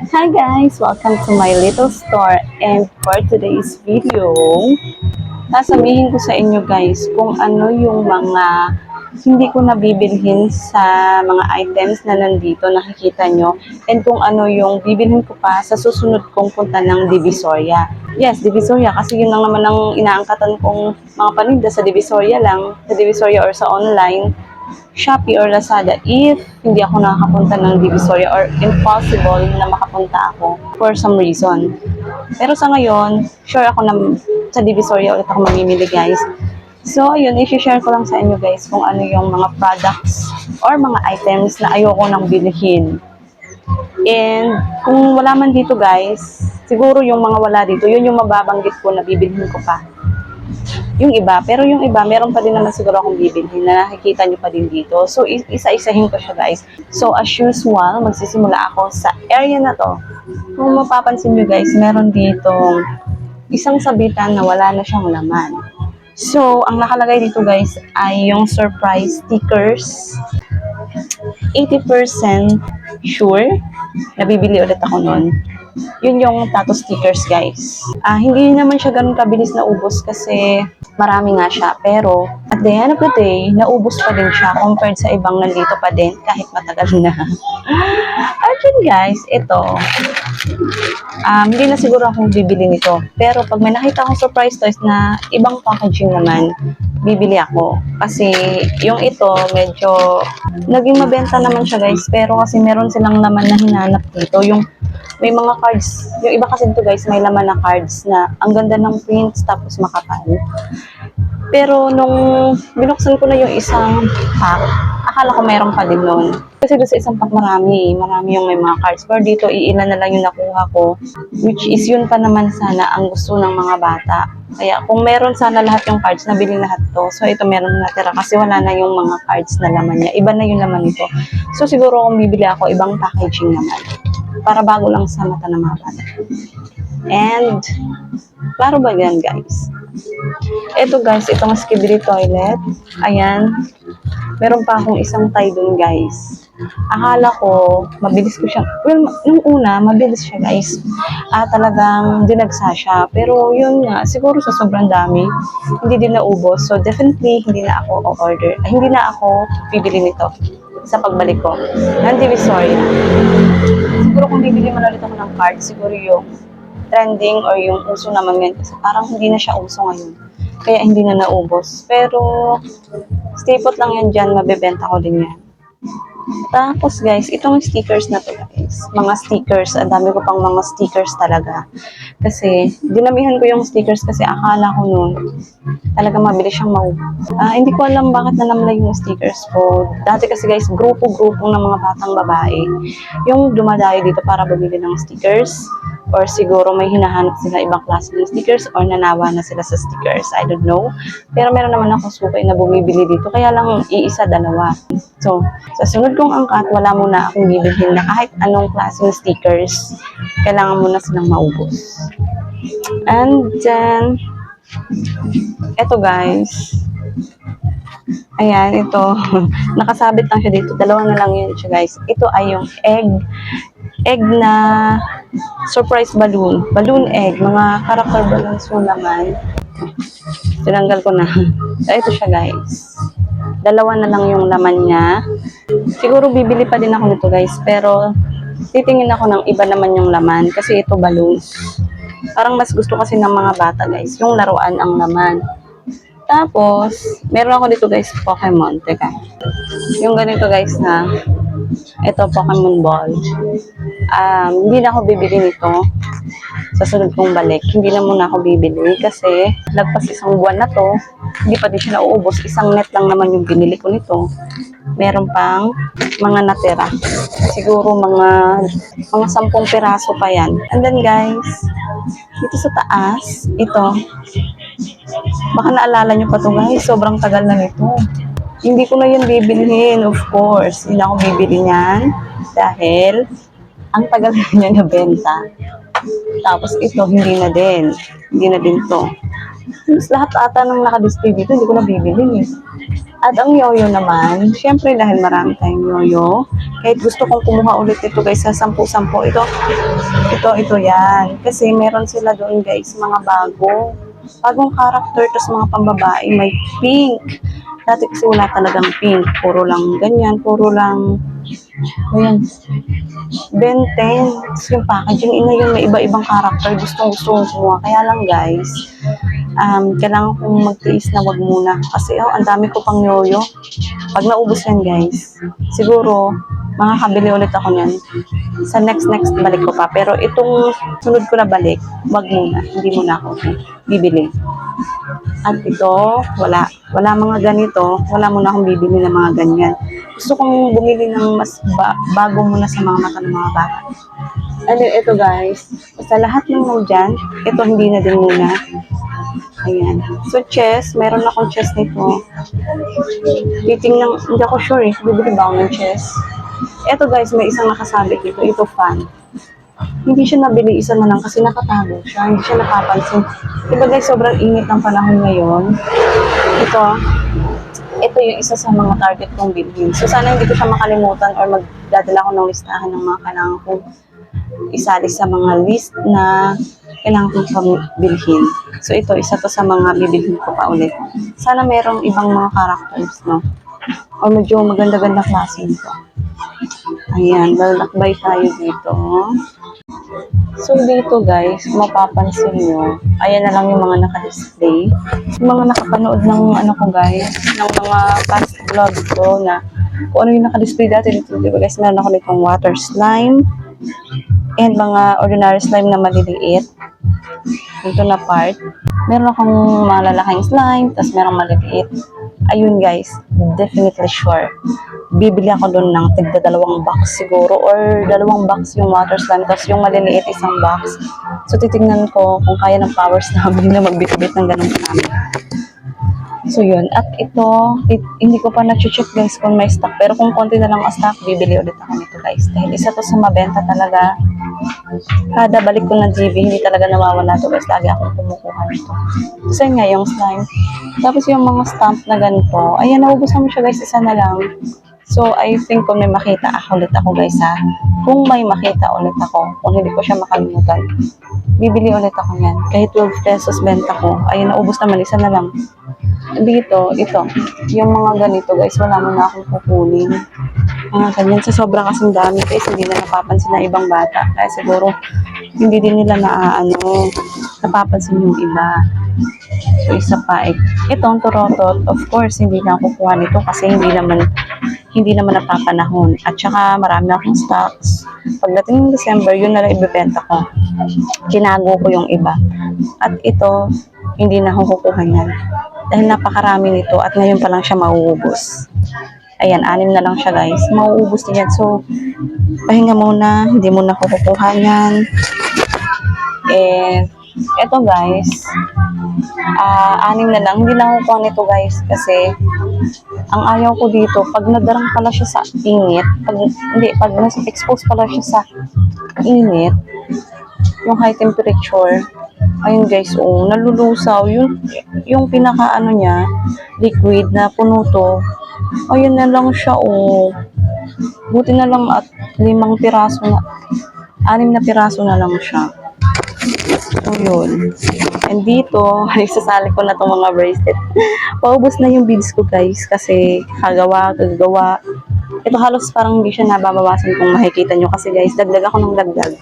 Hi guys! Welcome to my little store and for today's video, sasabihin ko sa inyo guys kung ano yung mga hindi ko nabibilhin sa mga items na nandito nakikita nyo and kung ano yung bibilhin ko pa sa susunod kong punta ng Divisoria. Yes, Divisoria kasi yun lang naman ang inaangkatan kong mga paninda sa Divisoria lang, sa Divisoria or sa online. Shopee or Lazada if hindi ako nakakapunta ng Divisoria or impossible na makapunta ako for some reason. Pero sa ngayon, sure ako na sa Divisoria ulit ako mamimili guys. So, ayun, i-share ko lang sa inyo guys kung ano yung mga products or mga items na ayoko nang bilhin. And kung wala man dito guys, siguro yung mga wala dito, yun yung mababanggit ko na bibilhin ko pa yung iba. Pero yung iba, meron pa din naman siguro akong bibilhin na nakikita nyo pa din dito. So, is- isa-isahin ko siya guys. So, as usual, magsisimula ako sa area na to. Kung mapapansin nyo guys, meron dito isang sabitan na wala na siyang laman. So, ang nakalagay dito guys ay yung surprise stickers. 80% sure na bibili ulit ako nun. Yun yung tattoo stickers, guys. Ah, hindi naman siya ganun kabilis na ubos kasi marami nga siya. Pero, at the end of the day, naubos pa din siya compared sa ibang nandito pa din kahit matagal na. At yun, guys, ito. Um, hindi na siguro akong bibili nito. Pero pag may nakita akong surprise toys na ibang packaging naman, bibili ako. Kasi yung ito, medyo naging mabenta naman siya guys. Pero kasi meron silang naman na hinanap dito. Yung may mga cards. Yung iba kasi dito guys, may laman na cards na ang ganda ng prints tapos makapal. Pero nung binuksan ko na yung isang pack, akala ko mayroon pa din nun. Kasi doon sa isang pack marami, marami yung may mga cards. Pero dito, iilan na lang yung nakuha ko. Which is yun pa naman sana ang gusto ng mga bata. Kaya kung meron sana lahat yung cards, nabili lahat to. So ito meron natira kasi wala na yung mga cards na laman niya. Iba na yung laman nito. So siguro kung bibili ako, ibang packaging naman. Para bago lang sa mata ng mga bata. And, klaro ba yan guys? Ito guys, itong skibidi toilet. Ayan. Meron pa akong isang tie dun guys. Akala ko, mabilis ko siya. Well, nung una, mabilis siya guys. Ah, talagang dinagsa siya. Pero yun nga, siguro sa sobrang dami, hindi din naubos. So definitely, hindi na ako o-order. Ah, hindi na ako bibili nito sa pagbalik ko. Ng Divisoria. Siguro kung bibili man ulit ako ng card, siguro yung trending or yung uso naman ngayon kasi parang hindi na siya uso ngayon. Kaya hindi na naubos. Pero stay put lang yan dyan, mabebenta ko din yan. Tapos guys, itong stickers na to guys, mga stickers, ang dami ko pang mga stickers talaga. Kasi, dinamihan ko yung stickers kasi akala ko noon, talaga mabilis siyang maubos. Ah, hindi ko alam bakit nanamlay yung stickers ko. Dati kasi guys, grupo-grupo ng mga batang babae, yung dumadayo dito para bumili ng stickers, or siguro may hinahanap sila ibang klase ng stickers or nanawa na sila sa stickers. I don't know. Pero meron naman akong sukay na bumibili dito. Kaya lang iisa, dalawa. So, sa sunod kong angkat, wala muna akong bibilhin na kahit anong klaseng stickers. Kailangan muna silang maubos. And then, eto guys. Ayan, ito. Nakasabit lang siya dito. Dalawa na lang yun siya guys. Ito ay yung egg egg na surprise balloon. Balloon egg. Mga character balloons yung laman. Tinanggal ko na. So, ito siya guys. Dalawa na lang yung laman niya. Siguro bibili pa din ako nito guys. Pero titingin ako ng iba naman yung laman. Kasi ito balloons. Parang mas gusto kasi ng mga bata guys. Yung laruan ang laman. Tapos, meron ako dito guys, Pokemon. Teka. Yung ganito guys na, ito Pokemon Ball. Um, hindi na ako bibili nito sa sunod kong balik. Hindi na muna ako bibili kasi lagpas isang buwan na to, hindi pa din siya nauubos. Isang net lang naman yung binili ko nito. Meron pang mga natira. Siguro mga mga sampung piraso pa yan. And then guys, dito sa taas, ito, Baka naalala nyo pa to guys, sobrang tagal na nito. Hindi ko na yan bibilhin, of course. Hindi ako bibili niyan dahil ang tagal na niya nabenta. Tapos ito, hindi na din. Hindi na din to. Halos lahat ata ng nakadisplay dito, hindi ko na bibili eh. At ang yoyo naman, syempre dahil marami tayong yoyo, kahit gusto kong kumuha ulit ito guys sa 10-10, ito, ito, ito yan. Kasi meron sila doon guys, mga bago. Bagong character, tapos mga pambabae, may pink. Dati kasi wala talagang pink. Puro lang ganyan, puro lang, ayan, Ben 10. Tapos yung packaging, ina yun, may iba-ibang character. Gustong gusto kong kumuha. Kaya lang guys, um, kailangan kong magtiis na wag muna. Kasi oh, ang dami ko pang yoyo. Pag naubos yan guys, siguro makakabili ulit ako niyan. Sa next next balik ko pa. Pero itong sunod ko na balik, wag muna. Hindi muna ako bibili. At ito, wala. Wala mga ganito. Wala muna akong bibili ng mga ganyan. Gusto kong bumili ng mas ba- bago muna sa mga mata ng mga bata. Then, ito guys, sa lahat ng nandyan, ito hindi na din muna. Ayan. So, chess, meron akong chess nito. Titingnan, hindi ako sure eh, bibili ba ako ng chess? Ito guys, may isang nakasabit dito. Ito fan. Hindi siya nabili, isa na lang kasi nakatago siya. Hindi siya napapansin. Diba guys, sobrang init ng panahon ngayon. Ito, ito yung isa sa mga target kong bilhin. So, sana hindi ko siya makalimutan or magdadala ko ng listahan ng mga kailangan kong isali sa mga list na kailangan kong bilhin. So, ito, isa to sa mga bibilhin ko pa ulit. Sana merong ibang mga characters, no? Or medyo maganda-ganda klase nito. Ayan, lalakbay tayo dito. So, dito guys, mapapansin nyo, ayan na lang yung mga naka-display. Yung mga nakapanood ng ano ko guys, ng mga past vlog ko na kung ano yung naka-display dati dito, di ba guys, meron ako nitong water slime and mga ordinary slime na maliliit. Dito na part. Meron akong mga lalaking slime, tapos merong maliliit. Ayun guys, definitely sure. Bibili ako doon ng tigda dalawang box siguro or dalawang box yung water slime tapos yung maliliit isang box. So titingnan ko kung kaya ng powers namin na magbitbit ng ganun kami. So yun. At ito, it- hindi ko pa na-check guys kung may stock. Pero kung konti na lang ang stock, bibili ulit ako nito guys. Dahil isa to sa mabenta talaga. Kada balik ko ng GB, hindi talaga nawawala to guys. Lagi akong kumukuha nito. Kasi nga yung slime. Tapos yung mga stamp na ganito, ayan, naubos naman siya guys, isa na lang. So, I think kung may makita ako ulit ako guys ha, kung may makita ulit ako, kung hindi ko siya makalimutan, bibili ulit ako yan. Kahit 12 pesos benta ko, ayun, naubos naman, isa na lang. Dito, ito, yung mga ganito guys, wala mo na akong kukunin. Mga ganyan, sa sobrang kasing dami guys, hindi na napapansin na ibang bata. Kaya siguro, hindi din nila na, ano, napapansin yung iba. So, isa pa, eh, itong turotot, of course, hindi na kukuha nito kasi hindi naman, hindi naman napapanahon. At saka, marami akong stocks. Pagdating ng December, yun na lang ibebenta ko. Kinago ko yung iba. At ito, hindi na ako kukuha niyan. Dahil napakarami nito at ngayon pa lang siya mauubos. Ayan, anim na lang siya guys. Mauubos din yan. So, pahinga muna. Hindi muna ako kukuha niyan. Eh, eto guys, ah anim na lang. Hindi na ako kukuha nito guys kasi ang ayaw ko dito, pag nadarang pala siya sa init, pag, hindi, pag nas-expose pala siya sa init, yung high temperature, ayun guys, oh, nalulusaw, yung, yung pinaka ano niya, liquid na puno to, ayun na lang siya, oh. Buti na lang at limang piraso na, anim na piraso na lang siya. So, yun. And dito, isasali ko na itong mga bracelet. Paubos na yung beads ko, guys. Kasi kagawa, kagagawa. Ito halos parang hindi siya nababawasan kung makikita nyo. Kasi guys, dagdag ako ng dagdag.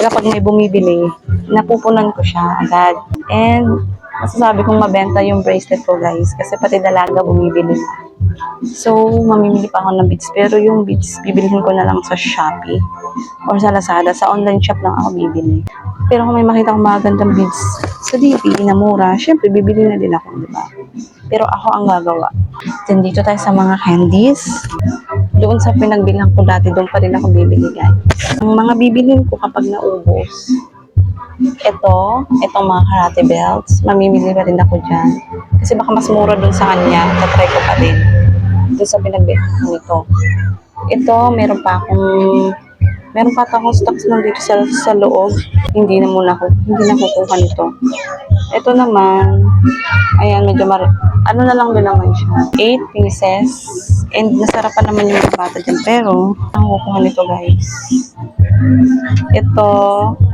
Kaya pag may bumibili, napupunan ko siya agad. And masasabi kong mabenta yung bracelet ko, guys. Kasi pati dalaga bumibili na. So, mamimili pa ako ng beads. Pero yung beads, bibilihin ko na lang sa Shopee or sa Lazada. Sa online shop lang ako bibili. Pero kung may makita akong mga gandang beads sa DP na mura, syempre bibili na din ako, di ba? Pero ako ang gagawa. Then dito tayo sa mga candies. Doon sa pinagbilang ko dati, doon pa rin ako bibili guys. Ang mga bibilin ko kapag naubos, ito, itong mga karate belts, mamimili pa rin ako dyan. Kasi baka mas mura dun sa kanya, tatry ko pa din. Doon sa pinagbilang ko nito. Ito, meron pa akong meron pa akong stocks nung dito sa, sa loob. Hindi na muna ako, hindi na kukuha nito. Ito naman, ayan, medyo mar... Ano na lang din naman siya. 8 pieces. And nasarapan naman yung bata dyan. Pero, ang kukuha nito guys. Ito,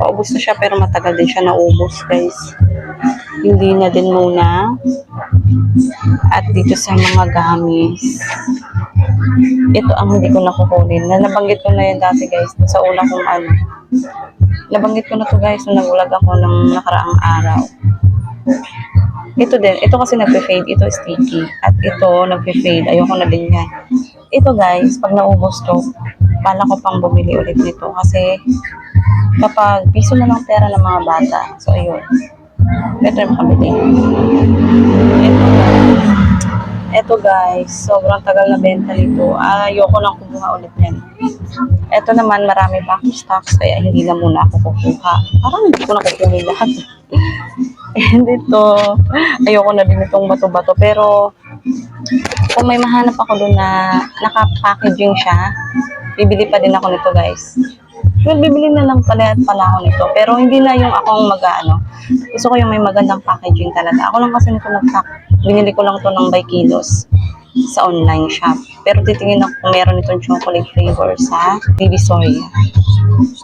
paubos na siya pero matagal din siya naubos guys. Hindi na din muna. At dito sa mga gamis. Ito ang hindi ko nakukunin. Na nabanggit ko na yan dati guys. Sa una kong ano. Nabanggit ko na to guys nung nag-vlog ako ng nakaraang araw. Ito din. Ito kasi nagpe-fade. Ito sticky. At ito nagpe-fade. Ayoko na din yan. Ito guys, pag naubos to, bala ko pang bumili ulit nito. Kasi kapag piso na lang pera ng mga bata. So, ayun. Yung makabili. Ito guys. Ito guys, sobrang tagal na benta nito. Ayoko nang kumuha ulit yan. Ito naman, marami pa akong stocks, kaya hindi na muna ako kukuha. Parang hindi ko na kukunin lahat. And ito, ayoko na din itong bato-bato. Pero, kung may mahanap ako doon na naka-packaging siya, bibili pa din ako nito guys. Well, bibili na lang pala at pala ako nito. Pero hindi na yung akong mag-ano. Gusto ko yung may magandang packaging talaga. Ako lang kasi nito nag-pack. Binili ko lang to ng by kilos sa online shop. Pero titingin ako kung meron itong chocolate flavor sa Divisoria.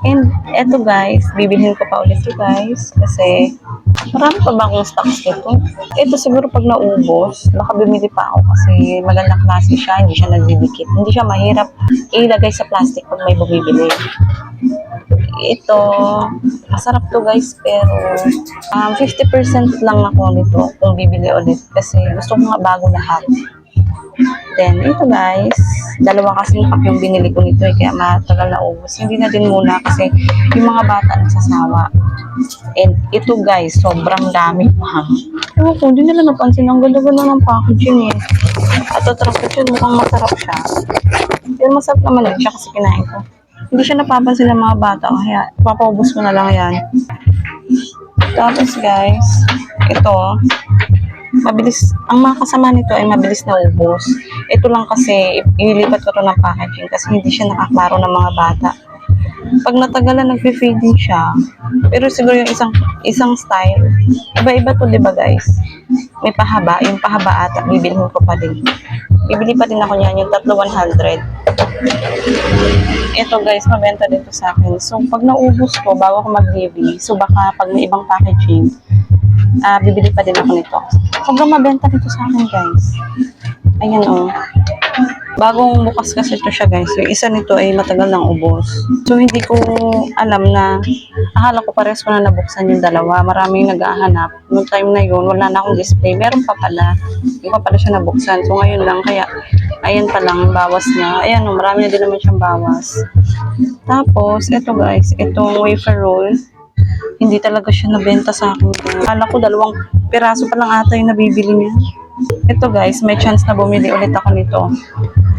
And eto guys, bibilhin ko pa ulit to guys. Kasi marami pa ba akong stocks nito? Ito siguro pag naubos, baka pa ako kasi magandang klase siya, hindi siya nagdidikit. Hindi siya mahirap ilagay sa plastic pag may bumibili. Ito, masarap to guys, pero um, 50% lang ako nito kung bibili ulit kasi gusto ko nga bago lahat. Then, ito guys, dalawa kasi pack yung binili ko nito eh, kaya matagal na ubos. Hindi na din muna kasi yung mga bata nagsasawa. And ito guys, sobrang dami pa. Ewan ko, hindi nila napansin. Ang ganda-ganda ng packaging eh. At attractive siya, mukhang masarap siya. Pero masarap naman din siya kasi kinain ko. Hindi siya napapansin ng mga bata. Kaya, papaubos ko na lang yan. Tapos guys, ito, mabilis, ang mga kasama nito ay mabilis na ubos. Ito lang kasi, ililipat ko to ng packaging kasi hindi siya nakaklaro ng mga bata. Pag natagalan, nag-fade din siya. Pero siguro yung isang isang style, iba-iba to, di ba guys? May pahaba, yung pahaba ata, bibilhin ko pa din. Bibili pa din ako niyan, yung tatlo 100. Ito guys, mabenta din to sa akin. So, pag naubos ko, bago ako mag-delivery, so baka pag may ibang packaging, ah bibili pa din ako nito. Sobrang mabenta dito sa akin, guys. Ayan, oh. Bagong bukas kasi ito siya, guys. Yung isa nito ay matagal nang ubos. So, hindi ko alam na, akala ko pares ko na nabuksan yung dalawa. Maraming nag-ahanap. Noong time na yun, wala na akong display. Meron pa pala. Hindi pa pala siya nabuksan. So, ngayon lang, kaya, ayan pa lang, bawas niya. Ayan, oh, marami na din naman siyang bawas. Tapos, ito guys, itong wafer roll, hindi talaga siya nabenta sa akin. Akala ko dalawang piraso pa lang ata yung nabibili niya. Ito guys, may chance na bumili ulit ako nito.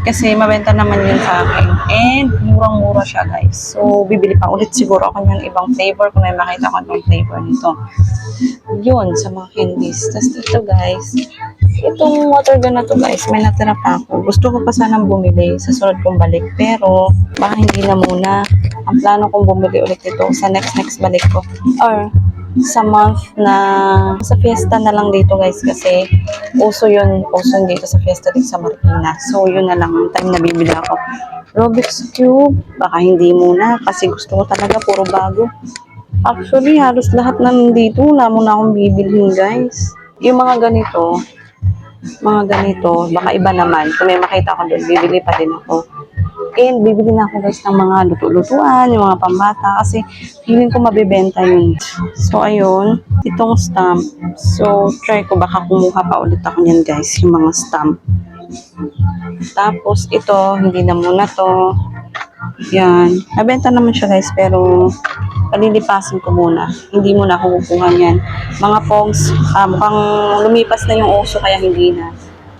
Kasi mabenta naman yun sa akin. And murang-mura siya guys. So, bibili pa ulit siguro ako ng ibang flavor kung may makita ko ng flavor nito. Yun, sa mga candies. Tapos ito guys, itong water gun na to guys, may natira pa ako. Gusto ko pa sanang bumili sa sunod kong balik. Pero, baka hindi na muna. Ang plano kong bumili ulit ito sa next next balik ko. Or, sa month na sa fiesta na lang dito guys kasi uso yun, uso yun dito sa fiesta dito sa Marikina. So yun na lang ang time na bibili ako. Rubik's Cube, baka hindi muna kasi gusto ko talaga puro bago. Actually, halos lahat na nandito, wala muna akong bibilhin guys. Yung mga ganito, mga ganito, baka iba naman. Kung may makita ko doon, bibili pa din ako. And bibili na ako guys ng mga luto-lutuan, yung mga pambata kasi feeling ko mabibenta yun. So ayun, itong stamp. So try ko baka kumuha pa ulit ako niyan guys, yung mga stamp. Tapos ito, hindi na muna to. Yan. Nabenta naman siya guys pero palilipasin ko muna. Hindi muna ako kukuha niyan. Mga pongs, ah, mukhang lumipas na yung uso kaya hindi na.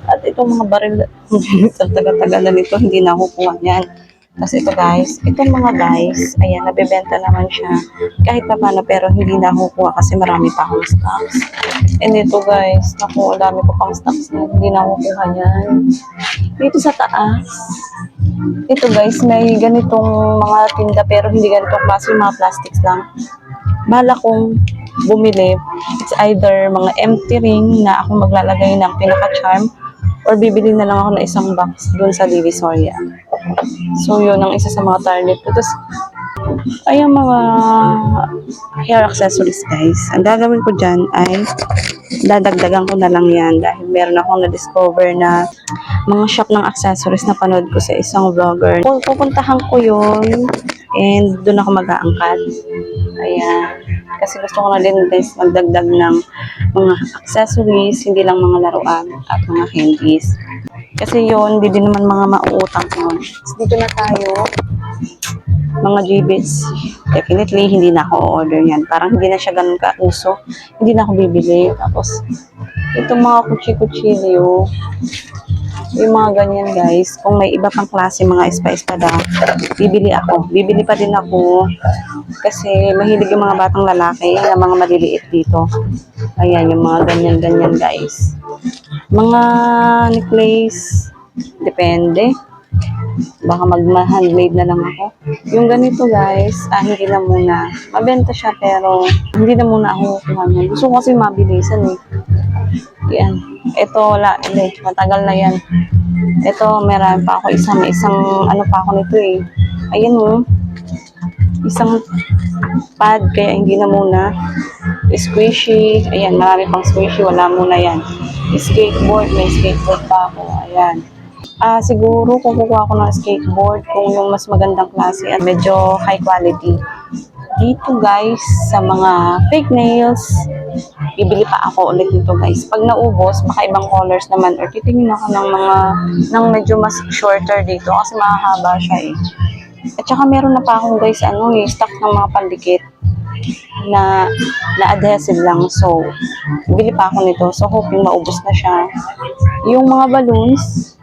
At itong mga baril, sa taga-tagal na nito, hindi na ako kuha niyan. Kasi ito guys, itong mga guys, ayan, nabibenta naman siya. Kahit pa paano, pero hindi na ako kuha kasi marami pa akong stocks. And ito guys, naku, dami ko pang stocks na hindi na ako kuha niyan. Dito sa taas, ito guys, may ganitong mga tinda pero hindi ganitong klase yung mga plastics lang. Bala kong bumili, it's either mga empty ring na ako maglalagay ng pinaka-charm or bibili na lang ako ng isang box doon sa Divisoria. So, yun ang isa sa mga target ko. Tapos, ay mga hair accessories guys. Ang gagawin ko dyan ay dadagdagan ko na lang yan dahil meron akong na-discover na mga shop ng accessories na panood ko sa isang vlogger. Pu- Pupuntahan ko yun and doon ako mag-aangkat. Ayan. Kasi gusto ko na din guys magdagdag ng mga accessories, hindi lang mga laruan at mga candies. Kasi yun, hindi din naman mga mauutang yun. So, dito na tayo mga G-Bits, definitely hindi na ako order yan. Parang hindi na siya ganun ka-uso. Hindi na ako bibili. Tapos, itong mga kuchi-kuchilyo, yung mga ganyan guys, kung may iba pang klase mga espa-espada, bibili ako. Bibili pa din ako kasi mahilig yung mga batang lalaki na mga maliliit dito. Ayan, yung mga ganyan-ganyan guys. Mga necklace, depende baka mag-handmade na lang ako. Yung ganito guys, ah, hindi na muna. Mabenta siya pero hindi na muna ako kukuha niyan. Gusto ko kasi mabilisan eh. Yan. Ito wala, hindi. Matagal na yan. Ito, meron pa ako isang, may isang ano pa ako nito eh. Ayan oh. Isang pad, kaya hindi na muna. Squishy. Ayan, marami pang squishy. Wala muna yan. Skateboard, may skateboard pa ako. Ayan. Ah, siguro kung kukuha ako ng skateboard, kung yung mas magandang klase at medyo high quality. Dito guys, sa mga fake nails, bibili pa ako ulit nito guys. Pag naubos, baka ibang colors naman or titingin ako ng mga ng medyo mas shorter dito kasi mahahaba siya eh. At saka meron na pa akong guys ano eh, stock ng mga pandikit na na adhesive lang. So, bili pa ako nito. So, hoping maubos na siya. Yung mga balloons,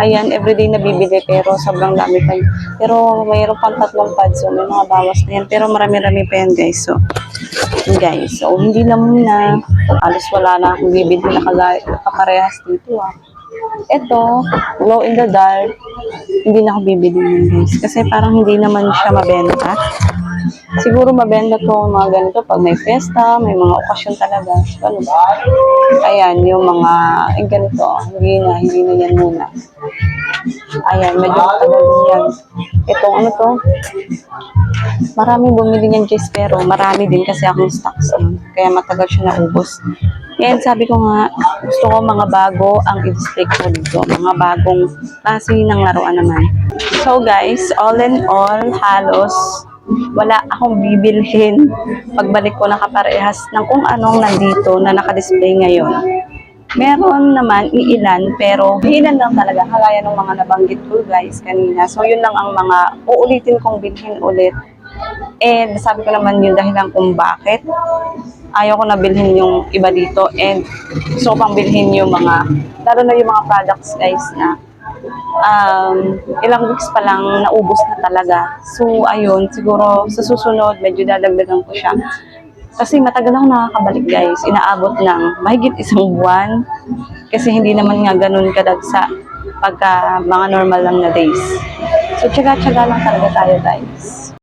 ayan, everyday na bibili pero sobrang dami pa. Pero mayroon pang tatlong pads. So, may mga bawas na yan. Pero marami-rami pa yan, guys. So, guys. So, hindi na muna. Alos wala na akong bibili na kaparehas dito, ah. Ito, glow in the dark, hindi na ako bibili yun, guys. Kasi parang hindi naman siya mabenta. Siguro mabenta to mga ganito pag may festa, may mga okasyon talaga. Ano ba? Ayan, yung mga, eh, ganito, hindi na, hindi na yan muna. Ayan, medyo matagal din yan. Itong ano to, maraming bumili niyan, Jess, pero marami din kasi akong stocks. nun. Kaya matagal siya naubos. Yan, sabi ko nga, gusto ko mga bago ang i-display ko dito. Mga bagong klase ng laruan naman. So guys, all in all, halos wala akong bibilhin pagbalik ko nakaparehas ng kung anong nandito na nakadisplay ngayon. Meron naman iilan pero iilan lang talaga kagaya ng mga nabanggit ko guys kanina. So yun lang ang mga uulitin kong bilhin ulit. And sabi ko naman yun dahilan kung bakit ayaw ko na bilhin yung iba dito and ko pang bilhin yung mga lalo na yung mga products guys na um, ilang weeks pa lang naubos na talaga. So, ayun, siguro sa susunod, medyo dadagdagan ko siya. Kasi matagal ako nakakabalik guys. Inaabot ng mahigit isang buwan. Kasi hindi naman nga ganun kadagsa pagka mga normal lang na days. So, tsaga-tsaga lang talaga tayo guys.